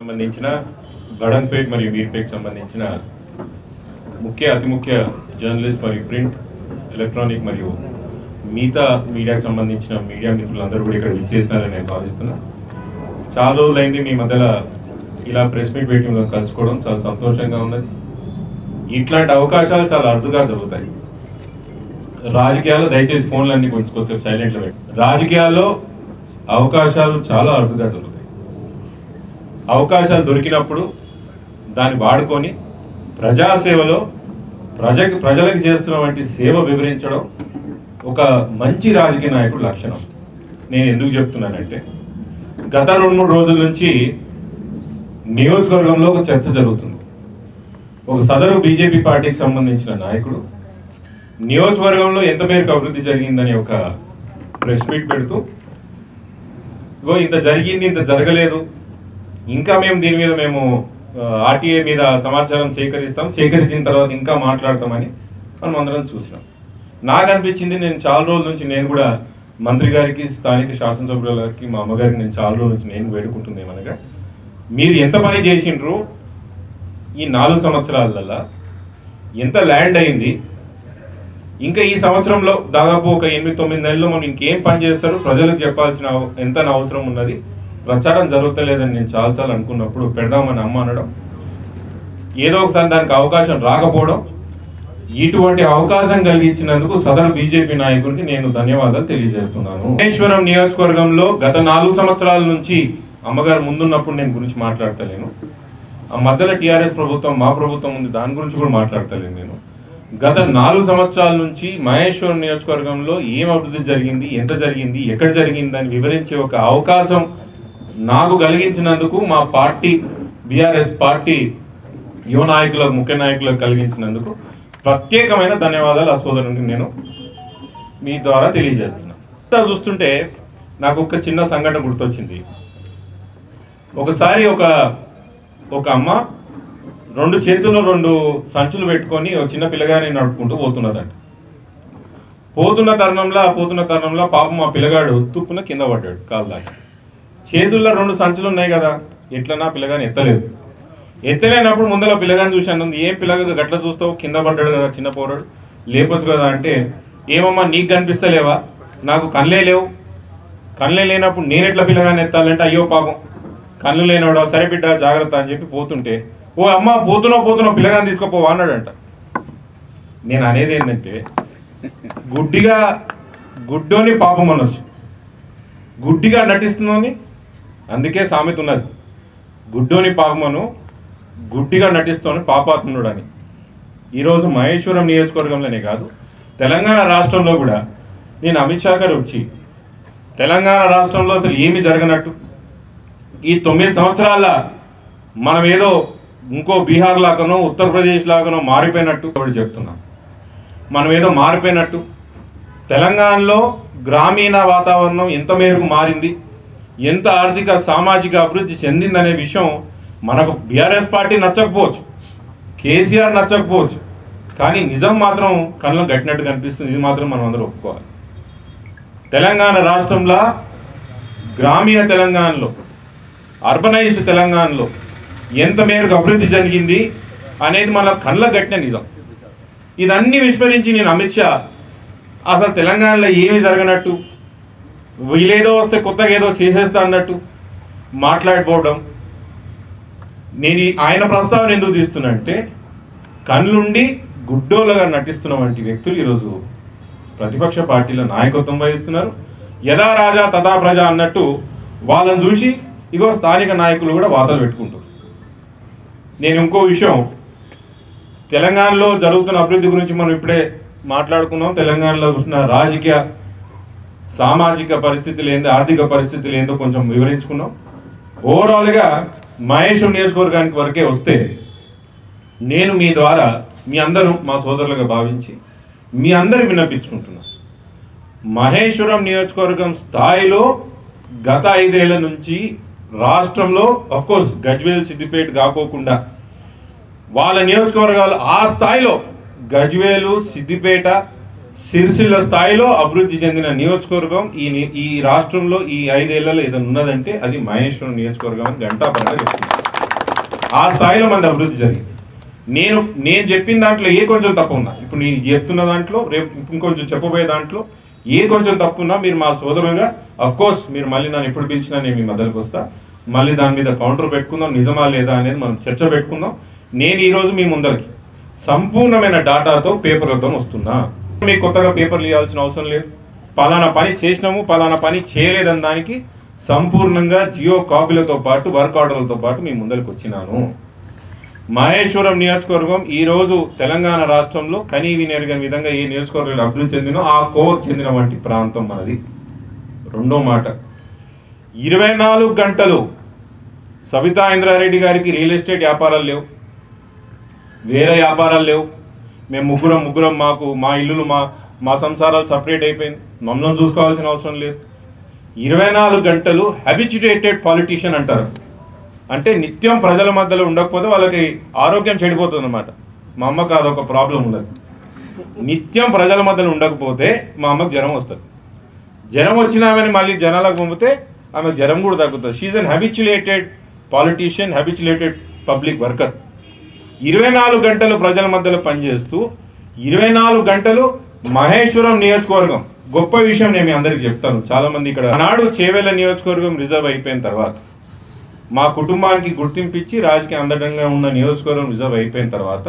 సంబంధించిన గడన్పేట్ మరియు వీర్పేట్ సంబంధించిన ముఖ్య అతి ముఖ్య జర్నలిస్ట్ మరియు ప్రింట్ ఎలక్ట్రానిక్ మరియు మిగతా మీడియాకు సంబంధించిన మీడియా మిత్రులందరూ కూడా ఇక్కడ విచ్చేసినారని నేను భావిస్తున్నా. చాలా రోజులైంది మీ మధ్యలో ఇలా ప్రెస్ మీట్ మీటింగ్లో కలుసుకోవడం. చాలా సంతోషంగా ఉన్నది. ఇట్లాంటి అవకాశాలు చాలా అరుదుగా జరుగుతాయి. రాజకీయాల్లో దయచేసి ఫోన్లన్నీ కొంచెం కొంచెం సైలెంట్లో పెట్టి రాజకీయాల్లో అవకాశాలు చాలా అరుదుగా దొరుకుతాయి అవకాశాలు దొరికినప్పుడు దాన్ని వాడుకొని ప్రజాసేవలో ప్రజకి ప్రజలకు చేస్తున్నటువంటి సేవ వివరించడం ఒక మంచి రాజకీయ నాయకుడు లక్షణం. నేను ఎందుకు చెప్తున్నానంటే గత రెండు మూడు రోజుల నుంచి నియోజకవర్గంలో ఒక చర్చ జరుగుతుంది. ఒక సదరు బీజేపీ పార్టీకి సంబంధించిన నాయకుడు నియోజకవర్గంలో ఎంత మేరకు అభివృద్ధి జరిగిందని ఒక ప్రెస్ మీట్ పెడుతూ ఇగో ఇంత జరిగింది ఇంత జరగలేదు ఇంకా మేము దీని మీద మేము ఆర్టీఏ మీద సమాచారం సేకరిస్తాం. సేకరించిన తర్వాత ఇంకా మాట్లాడతామని మనం అందరం చూసినాం. నాకు అనిపించింది నేను చాలా రోజుల నుంచి నేను కూడా మంత్రి గారికి స్థానిక శాసనసభ్యులకి మా అమ్మగారికి నేను చాలా రోజుల నుంచి నేను వేడుకుంటుంది ఏమనగా మీరు ఎంత పని చేసిండ్రు ఈ నాలుగు సంవత్సరాలలో? ఎంత ల్యాండ్ అయింది? ఇంకా ఈ సంవత్సరంలో దాదాపు ఒక ఎనిమిది తొమ్మిది నెలల్లో మనం ఇంకేం పని చేస్తారు? ప్రజలకు చెప్పాల్సిన అవ- ఎంత అవసరం ఉన్నది. ప్రచారం జరుగుతలేదని నేను చాలాసార్లు అనుకున్నప్పుడు పెడదామని అమ్మ అనడం ఏదో ఒకసారి దానికి అవకాశం రాకపోవడం ఇటువంటి అవకాశం కలిగించినందుకు సదరు బీజేపీ నాయకుడికి నేను ధన్యవాదాలు తెలియజేస్తున్నాను. మహేశ్వరం నియోజకవర్గంలో గత నాలుగు సంవత్సరాల నుంచి అమ్మగారు ముందున్నప్పుడు నేను గురించి మాట్లాడతలేను. ఆ మధ్యలో టీఆర్ఎస్ ప్రభుత్వం మా ప్రభుత్వం ఉంది దాని గురించి కూడా మాట్లాడతలేను నేను. గత నాలుగు సంవత్సరాల నుంచి మహేశ్వరం నియోజకవర్గంలో ఏం అభివృద్ధి జరిగింది ఎంత జరిగింది ఎక్కడ జరిగింది అని వివరించే ఒక అవకాశం నాకు కలిగించినందుకు మా పార్టీ బీఆర్ఎస్ పార్టీ యువ నాయకులకు ముఖ్య నాయకులకు కలిగించినందుకు ప్రత్యేకమైన ధన్యవాదాలు ఆ సోదరునికి నేను మీ ద్వారా తెలియజేస్తున్నాను ఇంతా చూస్తుంటే నాకు ఒక చిన్న సంఘటన గుర్తొచ్చింది. ఒకసారి ఒక ఒక అమ్మ రెండు చేతుల్లో రెండు సంచులు పెట్టుకొని ఒక చిన్న పిల్లగాని నడుపుకుంటూ పోతున్నారంట పోతున్న తరుణంలో పోతున్న తరుణంలో పాపం ఆ పిల్లగాడు తుప్పున కింద పడ్డాడు కాలు దాకా చేతుల్లో రెండు సంచులు ఉన్నాయి కదా ఎట్లన్నా పిల్లగాని ఎత్తలేదు. ఎత్తలేనప్పుడు ముందర పిల్లగాని చూశాను. ఏం పిల్లగా గట్ల చూస్తావు? కింద పడ్డాడు కదా చిన్న పోరాడు. లేపొచ్చు కదా అంటే ఏమమ్మా నీకు కనిపిస్తలేవా? నాకు కళ్ళే లేవు. కళ్ళే లేనప్పుడు నేను ఎట్లా పిల్లగాని ఎత్తాలంటే అయ్యో పాపం. కళ్ళు లేనివాడు సరే బిడ్డ జాగ్రత్త అని చెప్పి పోతుంటే ఓ అమ్మ పోతున్నావు పోతున్నావు పిల్లగాని తీసుకుపోవా అన్నాడంట. నేను అనేది ఏంటంటే గుడ్డిగా గుడ్డోని పాపం అనొచ్చు. గుడ్డిగా నటిస్తుందని అందుకే సామెత ఉన్నది. గుడ్డోని పాపమను గుడ్డిగా నటిస్తోని పాపాత్ముడు అని ఈరోజు మహేశ్వరం నియోజకవర్గంలోనే కాదు తెలంగాణ రాష్ట్రంలో కూడా నేను అమిత్ షా గారు వచ్చి తెలంగాణ రాష్ట్రంలో అసలు ఏమి జరగనట్టు. ఈ తొమ్మిది సంవత్సరాల మనం ఏదో ఇంకో బీహార్ లాగానో ఉత్తరప్రదేశ్ లాగానో మారిపోయినట్టు కూడా చెప్తున్నాం. మనం ఏదో మారిపోయినట్టు. తెలంగాణలో గ్రామీణ వాతావరణం ఎంత మేరకు మారింది? ఎంత ఆర్థిక సామాజిక అభివృద్ధి చెందిందనే విషయం మనకు బీఆర్ఎస్ పార్టీ నచ్చకపోవచ్చు కేసీఆర్ నచ్చకపోవచ్చు. కానీ నిజం మాత్రం కళ్ళను గట్టినట్టు కనిపిస్తుంది. ఇది మాత్రం మనం అందరూ ఒప్పుకోవాలి. తెలంగాణ రాష్ట్రంలో గ్రామీణ తెలంగాణలో అర్బనైజ్డ్ తెలంగాణలో ఎంత మేరకు అభివృద్ధి జరిగింది అనేది మన కళ్ళ గట్టిన నిజం. ఇదన్నీ విస్మరించి నేను అమిత్ షా అసలు తెలంగాణలో ఏమీ జరగనట్టు వీళ్ళేదో వస్తే కొత్తగా ఏదో చేసేస్తా అన్నట్టు మాట్లాడిపోవడం నేను ఈ- ఆయన ప్రస్తావన ఎందుకు తీస్తున్నా అంటే కళ్ళుండి గుడ్డోలుగా నటిస్తున్న వంటి వ్యక్తులు ఈరోజు ప్రతిపక్ష పార్టీల నాయకత్వం వహిస్తున్నారు. యథా రాజా తథా ప్రజ అన్నట్టు వాళ్ళని చూసి ఇగో స్థానిక నాయకులు కూడా వాతలు పెట్టుకుంటారు. నేను ఇంకో విషయం తెలంగాణలో జరుగుతున్న అభివృద్ధి గురించి మనం ఇప్పుడే మాట్లాడుకున్నాం. తెలంగాణలో ఉన్న రాజకీయ సామాజిక పరిస్థితులు ఏందో ఆర్థిక పరిస్థితులు ఏందో కొంచెం వివరించుకున్నాం. ఓవరాల్గా మహేశ్వరం నియోజకవర్గానికి వరకే వస్తే నేను మీ ద్వారా మీ అందరూ మా సోదరులుగా భావించి మీ అందరు విన్నపించుకుంటున్నాను మహేశ్వరం నియోజకవర్గం స్థాయిలో గత ఐదేళ్ళ నుంచి రాష్ట్రంలో అఫ్కోర్స్ గజ్వేల్ సిద్దిపేట కాకోకుండా వాళ్ళ నియోజకవర్గాలు ఆ స్థాయిలో గజ్వేలు సిద్దిపేట సిరిసిల్ల స్థాయిలో అభివృద్ధి చెందిన నియోజకవర్గం ఈ ఈ రాష్ట్రంలో ఈ ఐదేళ్ళలో ఏదైనా ఉన్నదంటే అది మహేశ్వరం నియోజకవర్గం అని గంటాపరంగా చెప్తున్నారు ఆ స్థాయిలో మనది అభివృద్ధి జరిగింది. నేను నేను చెప్పిన దాంట్లో ఏ కొంచెం తప్పు ఉన్నా ఇప్పుడు నేను చెప్తున్న దాంట్లో రేపు ఇంకొంచెం చెప్పబోయే దాంట్లో ఏ కొంచెం తప్పు ఉన్నా మీరు మా సోదరులుగా అఫ్ కోర్స్ మీరు మళ్ళీ నన్ను ఎప్పుడు పిలిచినా నేను మీ మద్దతుకు వస్తా. మళ్ళీ దాని మీద కౌంటర్ పెట్టుకుందాం నిజమా లేదా అనేది మనం చర్చ పెట్టుకుందాం. నేను ఈరోజు మీ ముందరికి సంపూర్ణమైన డాటాతో పేపర్లతో వస్తున్నా. మీకు కొత్తగా పేపర్లు ఇవ్వాల్సిన అవసరం లేదు. పలానా పని చేసినాము పలానా పని చేయలేదని దానికి సంపూర్ణంగా జియో కాపీలతో పాటు వర్క్ ఆర్డర్లతో పాటు మీ ముందరికి వచ్చినాను. మహేశ్వరం నియోజకవర్గం ఈరోజు తెలంగాణ రాష్ట్రంలో కనీవి వినేరుగని విధంగా ఏ నియోజకవర్గాలు అభివృద్ధి చెందినో ఆ కోవకు చెందిన వంటి ప్రాంతం మనది. రెండో మాట ఇరవై నాలుగు గంటలు సబితా ఇంద్రారెడ్డి గారికి రియల్ ఎస్టేట్ వ్యాపారాలు లేవు. వేరే వ్యాపారాలు లేవు. మేము ముగ్గురం ముగ్గురం మాకు మా ఇల్లులు మా మా సంసారాలు సపరేట్ అయిపోయింది. మమ్మల్ని చూసుకోవాల్సిన అవసరం లేదు. ఇరవై నాలుగు గంటలు హ్యాబిచుటేటెడ్ పాలిటీషియన్ అంటారు. అంటే నిత్యం ప్రజల మధ్యలో ఉండకపోతే వాళ్ళకి ఆరోగ్యం చెడిపోతుంది అనమాట మా అమ్మకు అదొక ప్రాబ్లం ఉండదు నిత్యం ప్రజల మధ్యలో ఉండకపోతే మా అమ్మకు జ్వరం వస్తుంది. జ్వరం వచ్చినామని మళ్ళీ జనాలకు పంపితే ఆమె జ్వరం కూడా తగ్గుతుంది. She's an habituated politician habituated public worker ఇరవై నాలుగు గంటలు ప్రజల మధ్యలో పనిచేస్తూ ఇరవై నాలుగు గంటలు మహేశ్వరం నియోజకవర్గం. గొప్ప విషయం నేను మీ అందరికి చెప్తాను. చాలామంది ఇక్కడ నాడు చేవేల నియోజకవర్గం రిజర్వ్ అయిపోయిన తర్వాత మా కుటుంబానికి గుర్తింపిచ్చి రాజకీయ అందటంగా ఉన్న నియోజకవర్గం రిజర్వ్ అయిపోయిన తర్వాత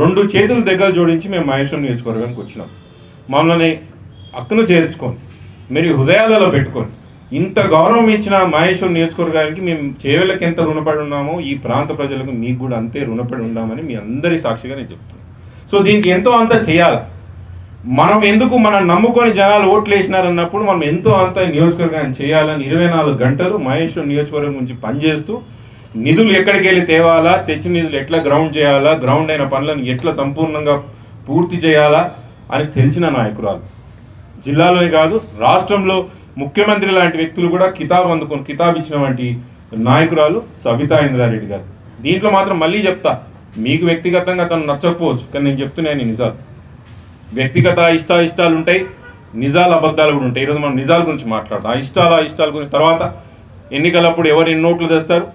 రెండు చేతుల దగ్గర జోడించి మేము మహేశ్వరం నియోజకవర్గానికి వచ్చినాం. మమ్మల్ని అక్కను చేర్చుకొని మీరు హృదయాలలో పెట్టుకొని ఇంత గౌరవం ఇచ్చిన మహేశ్వరం నియోజకవర్గానికి మేము చేవెళ్ళకి ఎంత రుణపడి ఉన్నామో ఈ ప్రాంత ప్రజలకు మీకు కూడా అంతే రుణపడి ఉన్నామని మీ అందరి సాక్షిగా నేను చెప్తున్నాను. సో దీనికి ఎంతో అంత చేయాలి. మనం ఎందుకు మనం నమ్ముకొని జనాలు ఓట్లు వేసినారన్నప్పుడు మనం ఎంతో అంత నియోజకవర్గాన్ని చేయాలని ఇరవై నాలుగు గంటలు మహేశ్వరం నియోజకవర్గం నుంచి పనిచేస్తూ నిధులు ఎక్కడికి వెళ్ళి తేవాలా తెచ్చిన నిధులు ఎట్లా గ్రౌండ్ చేయాలా గ్రౌండ్ అయిన పనులను ఎట్లా సంపూర్ణంగా పూర్తి చేయాలా అని తెలిసిన నాయకురాలు. జిల్లాలోనే కాదు రాష్ట్రంలో ముఖ్యమంత్రి లాంటి వ్యక్తులు కూడా కితాబ్ అందుకొని కితాబ్ ఇచ్చిన వంటి నాయకురాలు సబితా ఇంద్రారెడ్డి గారు. దీంట్లో మాత్రం మళ్ళీ చెప్తా మీకు వ్యక్తిగతంగా తను నచ్చకపోవచ్చు కానీ నేను చెప్తున్నాను నిజాలు. వ్యక్తిగత ఇష్ట ఇష్టాలు ఉంటాయి నిజాలు అబద్ధాలు కూడా ఉంటాయి. ఈరోజు మనం నిజాల గురించి మాట్లాడదాం. ఆ ఇష్టాల ఇష్టాల గురించి తర్వాత ఎన్నికలప్పుడు ఎవరు ఎన్ని నోట్లు తెస్తారు?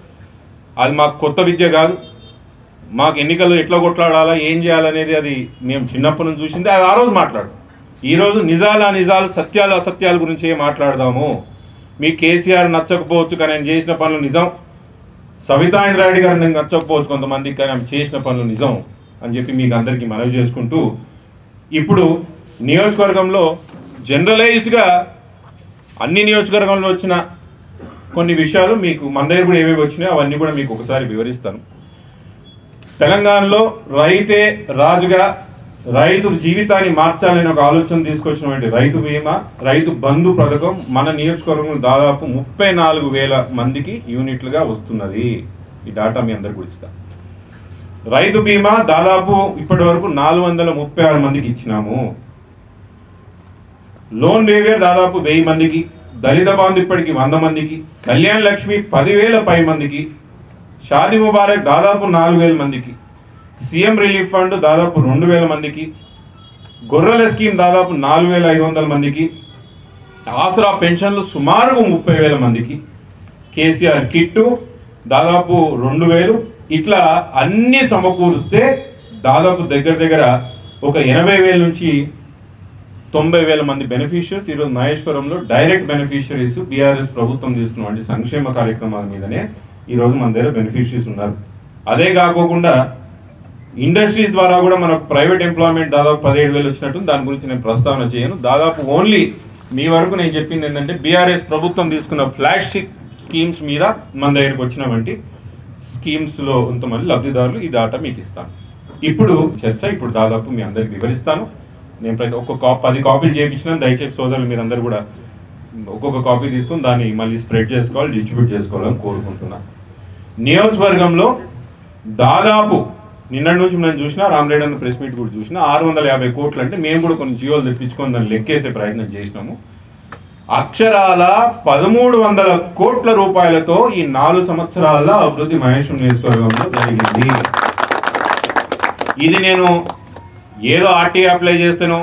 అది మాకు కొత్త విద్య కాదు. మాకు ఎన్నికలు ఎట్లా కొట్లాడాలా ఏం చేయాలనేది అది మేము చిన్నప్పటి నుంచి చూసింది. అది ఆ రోజు మాట్లాడు. ఈరోజు నిజాల నిజాలు సత్యాలు అసత్యాల గురించి మాట్లాడదాము. మీ కేసీఆర్ నచ్చకపోవచ్చు కానీ ఆయన చేసిన పనులు నిజం. సవితా గారు నేను నచ్చకపోవచ్చు కొంతమందికి కానీ ఆమె చేసిన పనులు నిజం అని చెప్పి మీకు అందరికీ మనవి చేసుకుంటూ ఇప్పుడు నియోజకవర్గంలో జనరలైజ్డ్గా అన్ని నియోజకవర్గంలో వచ్చిన కొన్ని విషయాలు మీకు మన దగ్గర కూడా ఏవేవి వచ్చినాయో అవన్నీ కూడా మీకు ఒకసారి వివరిస్తాను. తెలంగాణలో రైతే రాజుగా రైతు జీవితాన్ని మార్చాలని ఒక ఆలోచన తీసుకొచ్చినటువంటి రైతు బీమా రైతు బంధు పథకం మన నియోజకవర్గంలో దాదాపు ముప్పై నాలుగు వేల మందికి యూనిట్లుగా వస్తున్నది. ఈ డాటా మీ అందరికి ఇస్తా రైతు బీమా దాదాపు ఇప్పటి వరకు నాలుగు వందల ముప్పై ఆరు మందికి ఇచ్చినాము. లోన్ వేవేర్ దాదాపు వెయ్యి మందికి దళిత బాంధు ఇప్పటికి వంద మందికి కళ్యాణ్ లక్ష్మి పదివేల పై మందికి షాదీ ముబారక్ దాదాపు నాలుగు వేల మందికి సీఎం రిలీఫ్ ఫండ్ దాదాపు రెండు వేల మందికి గొర్రెల స్కీమ్ దాదాపు నాలుగు వేల ఐదు వందల మందికి ఆసరా పెన్షన్లు సుమారు ముప్పై వేల మందికి కేసీఆర్ కిట్టు దాదాపు రెండు వేలు. ఇట్లా అన్నీ సమకూరుస్తే దాదాపు దగ్గర దగ్గర ఒక ఎనభై వేల నుంచి తొంభై వేల మంది బెనిఫిషియర్స్ ఈరోజు మహేశ్వరంలో డైరెక్ట్ బెనిఫిషియరీస్ బీఆర్ఎస్ ప్రభుత్వం తీసుకున్నటువంటి సంక్షేమ కార్యక్రమాల మీదనే ఈరోజు మన దగ్గర బెనిఫిషరీస్ ఉన్నారు. అదే కాకోకుండా ఇండస్ట్రీస్ ద్వారా కూడా మనకు ప్రైవేట్ ఎంప్లాయ్మెంట్ దాదాపు పదిహేడు వేలు వచ్చినట్టు దాని గురించి నేను ప్రస్తావన చేయను. దాదాపు ఓన్లీ మీ వరకు నేను చెప్పింది ఏంటంటే బీఆర్ఎస్ ప్రభుత్వం తీసుకున్న ఫ్లాగ్షిప్ స్కీమ్స్ మీద మన దగ్గరికి వచ్చినటువంటి స్కీమ్స్లో కొంతమంది లబ్ధిదారులు ఈ దాట మీకు ఇస్తాను. ఇప్పుడు చర్చ ఇప్పుడు దాదాపు మీ అందరికి వివరిస్తాను. నేను ప్రతి ఒక్క కా పది కాపీలు చేయించిన దయచేసి సోదరులు మీరందరూ కూడా ఒక్కొక్క కాపీ తీసుకొని దాన్ని మళ్ళీ స్ప్రెడ్ చేసుకోవాలి డిస్ట్రిబ్యూట్ చేసుకోవాలని కోరుకుంటున్నాను నియోజకవర్గంలో దాదాపు నిన్నటి నుంచి నేను చూసినా రామరెడ్డి అన్న ప్రెస్ మీట్ కూడా చూసిన ఆరు వందల యాభై కోట్లు అంటే మేము కూడా కొన్ని జియోలు తెప్పించుకొని దాన్ని లెక్కేసే ప్రయత్నం చేసినాము. అక్షరాల పదమూడు వందల కోట్ల రూపాయలతో ఈ నాలుగు సంవత్సరాల అభివృద్ధి మహేశ్వరం నియోజకవర్గంలో జరిగింది. ఇది నేను ఏదో ఆర్టీ అప్లై చేస్తాను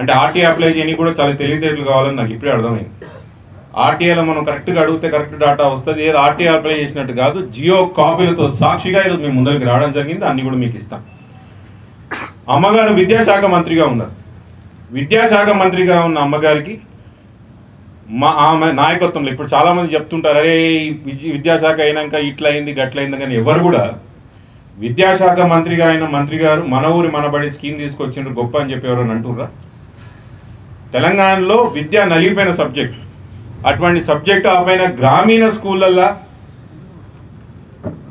అంటే ఆర్టీ అప్లై చేయని కూడా చాలా తెలివితేటలు కావాలని నాకు ఇప్పుడే అర్థమైంది. ఆర్టీఐలో మనం కరెక్ట్గా అడిగితే కరెక్ట్ డాటా వస్తుంది. ఏదో ఆర్టీఐ అప్లై చేసినట్టు కాదు జియో కాపీలతో సాక్షిగా ఈరోజు మీ ముందరికి రావడం జరిగింది. అన్ని కూడా మీకు ఇస్తాం. అమ్మగారు విద్యాశాఖ మంత్రిగా ఉన్నారు. విద్యాశాఖ మంత్రిగా ఉన్న అమ్మగారికి మా ఆమె నాయకత్వంలో ఇప్పుడు చాలామంది చెప్తుంటారు అరే విద్యాశాఖ అయినాక ఇట్లా అయింది గట్ల అయింది కానీ ఎవరు కూడా విద్యాశాఖ మంత్రిగా అయిన మంత్రి గారు మన ఊరి మనబడి స్కీమ్ తీసుకొచ్చిండ్రు గొప్ప అని చెప్పి ఎవరైనా అంటుర్రా? తెలంగాణలో విద్య నలిగిపోయిన సబ్జెక్ట్. అటువంటి సబ్జెక్ట్ ఆ పైన గ్రామీణ స్కూళ్ళల్లో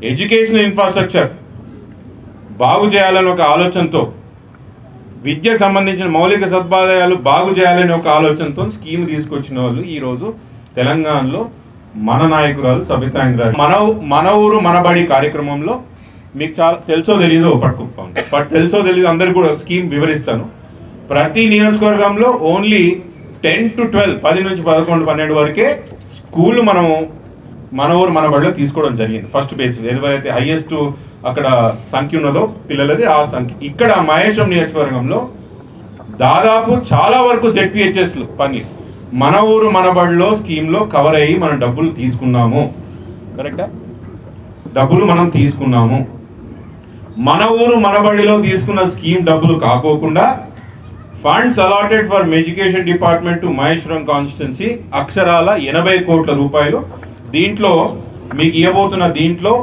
ఎడ్యుకేషన్ ఇన్ఫ్రాస్ట్రక్చర్ బాగు చేయాలని ఒక ఆలోచనతో విద్యకు సంబంధించిన మౌలిక సదుపాయాలు బాగు చేయాలని ఒక ఆలోచనతో స్కీమ్ తీసుకొచ్చిన వాళ్ళు ఈరోజు తెలంగాణలో మన నాయకురాలు సబితా ఇంద్రారెడ్డి. మన మన ఊరు మనబడి కార్యక్రమంలో మీకు చాలా తెలుసో తెలీదో పట్టుకుంటాం బట్ తెలుసో తెలీదు అందరికి కూడా స్కీమ్ వివరిస్తాను. ప్రతి నియోజకవర్గంలో ఓన్లీ టెన్ టు ట్వెల్వ్ పది నుంచి పదకొండు పన్నెండు వరకే స్కూల్ మనము మన ఊరు మన బడిలో తీసుకోవడం జరిగింది. ఫస్ట్ బేసిస్ ఎవరైతే హైయెస్ట్ అక్కడ సంఖ్య ఉన్నదో పిల్లలది ఆ సంఖ్య. ఇక్కడ మహేశ్వరం నియోజకవర్గంలో దాదాపు చాలా వరకు జెడ్పిహెచ్ఎస్లు పని. మన ఊరు మన బడిలో స్కీమ్లో కవర్ అయ్యి మనం డబ్బులు తీసుకున్నాము. కరెక్టా డబ్బులు మనం తీసుకున్నాము. మన ఊరు మన బడిలో తీసుకున్న స్కీమ్ డబ్బులు కాకోకుండా funds allotted for education department to Maheshwaram constituency అక్షరాల ఎనభై కోట్ల రూపాయలు. దీంట్లో మీకు ఇవ్వబోతున్న దీంట్లో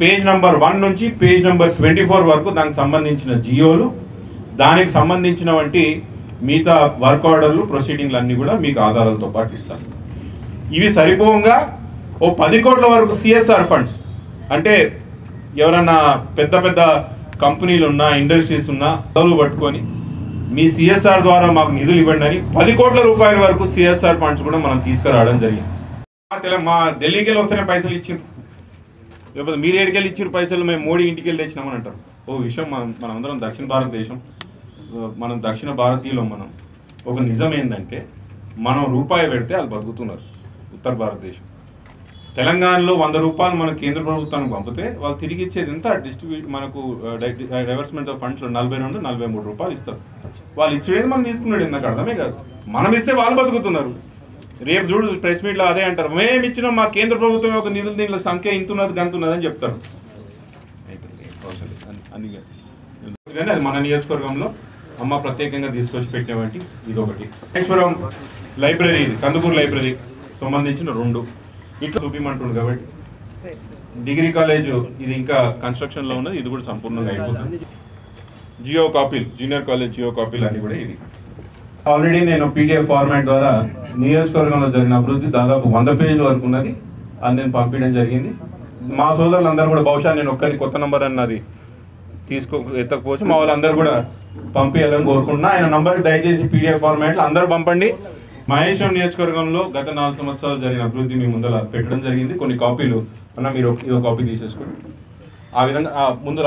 పేజ్ నెంబర్ వన్ నుంచి పేజ్ నెంబర్ ట్వంటీ ఫోర్ వరకు దానికి సంబంధించిన జియోలు. దానికి సంబంధించిన వంటి మిగతా వర్క్ ఆర్డర్లు ప్రొసీడింగ్లు అన్నీ కూడా మీకు ఆధారాలతో పాటు ఇస్తాను ఇవి సరిపోగా ఓ పది కోట్ల వరకు సిఎస్ఆర్ ఫండ్స్ అంటే ఎవరన్నా పెద్ద పెద్ద కంపెనీలు ఉన్నా ఇండస్ట్రీస్ ఉన్నా చదువులు పట్టుకొని మీ సిఎస్ఆర్ ద్వారా మాకు నిధులు ఇవ్వండి అని పది కోట్ల రూపాయల వరకు సిఎస్ఆర్ ఫండ్స్ కూడా మనం తీసుకురావడం జరిగింది. మా మా ఢిల్లీకి వెళ్ళి వస్తేనే పైసలు ఇచ్చిండ్రు. లేకపోతే మీరు ఏడికెళ్ళి ఇచ్చారు పైసలు మేము మోడీ ఇంటికి వెళ్ళి తెచ్చినామని అంటారు. ఓ విషయం మనం మనందరం దక్షిణ భారతదేశం మనం దక్షిణ భారతీయులం మనం. ఒక నిజం ఏంటంటే మనం రూపాయి పెడితే వాళ్ళు బతుకుతున్నారు. ఉత్తర భారతదేశం. తెలంగాణలో వంద రూపాయలు మన కేంద్ర ప్రభుత్వానికి పంపితే వాళ్ళు తిరిగి ఇచ్చేది ఎంత? డిస్ట్రిబ్యూట్ మనకు డైవర్స్మెంట్ ఆఫ్ ఫండ్స్ నలభై రెండు నలభై మూడు రూపాయలు ఇస్తారు. వాళ్ళు ఇచ్చేది మనం తీసుకున్నాడు ఎందుకు అర్థమే కాదు. మనం ఇస్తే వాళ్ళు బతుకుతున్నారు. రేపు చూడు ప్రెస్ మీట్లో అదే అంటారు. మేము ఇచ్చినాం మా కేంద్ర ప్రభుత్వం యొక్క నిధులు దీంట్లో సంఖ్య ఇంతున్నది ఉన్నది గంత అని చెప్తారు. అందుకే కానీ అది మన నియోజకవర్గంలో అమ్మ ప్రత్యేకంగా తీసుకొచ్చి పెట్టినవంటి ఇది ఒకటి లైబ్రరీ కందుకూరు లైబ్రరీ. సంబంధించిన రెండు. ఇట్లా చూపిమంటుండు కాబట్టి. డిగ్రీ కాలేజ్ ఇది ఇంకా కన్స్ట్రక్షన్లో ఉన్నది ఇది కూడా సంపూర్ణంగా అయిపోతుంది. జియో కాపీలు జూనియర్ కాలేజ్ జియో కాపీలు అన్ని కూడా ఇది. ఆల్రెడీ నేను పీడిఎఫ్ ఫార్మాట్ ద్వారా నియోజకవర్గంలో జరిగిన అభివృద్ధి దాదాపు వంద పేజీల వరకు ఉన్నది. అది నేను పంపించడం జరిగింది. మా సోదరులందరూ కూడా బహుశా నేను ఒక్కరి కొత్త నంబర్ అన్నది తీసుకో ఎత్తకపోవచ్చు. మా వాళ్ళందరూ కూడా పంపించాలని కోరుకుంటున్నా. ఆయన నంబర్ దయచేసి పీడిఎఫ్ ఫార్మాట్లో అందరూ పంపండి. మహేశ్వరం నియోజకవర్గంలో గత నాలుగు సంవత్సరాలు జరిగిన అభివృద్ధి మీ ముందర పెట్టడం జరిగింది. కొన్ని కాపీలు అన్న మీరు ఒక- ఇది ఒక కాపీ తీసేసుకోండి. ఆ విధంగా ముందు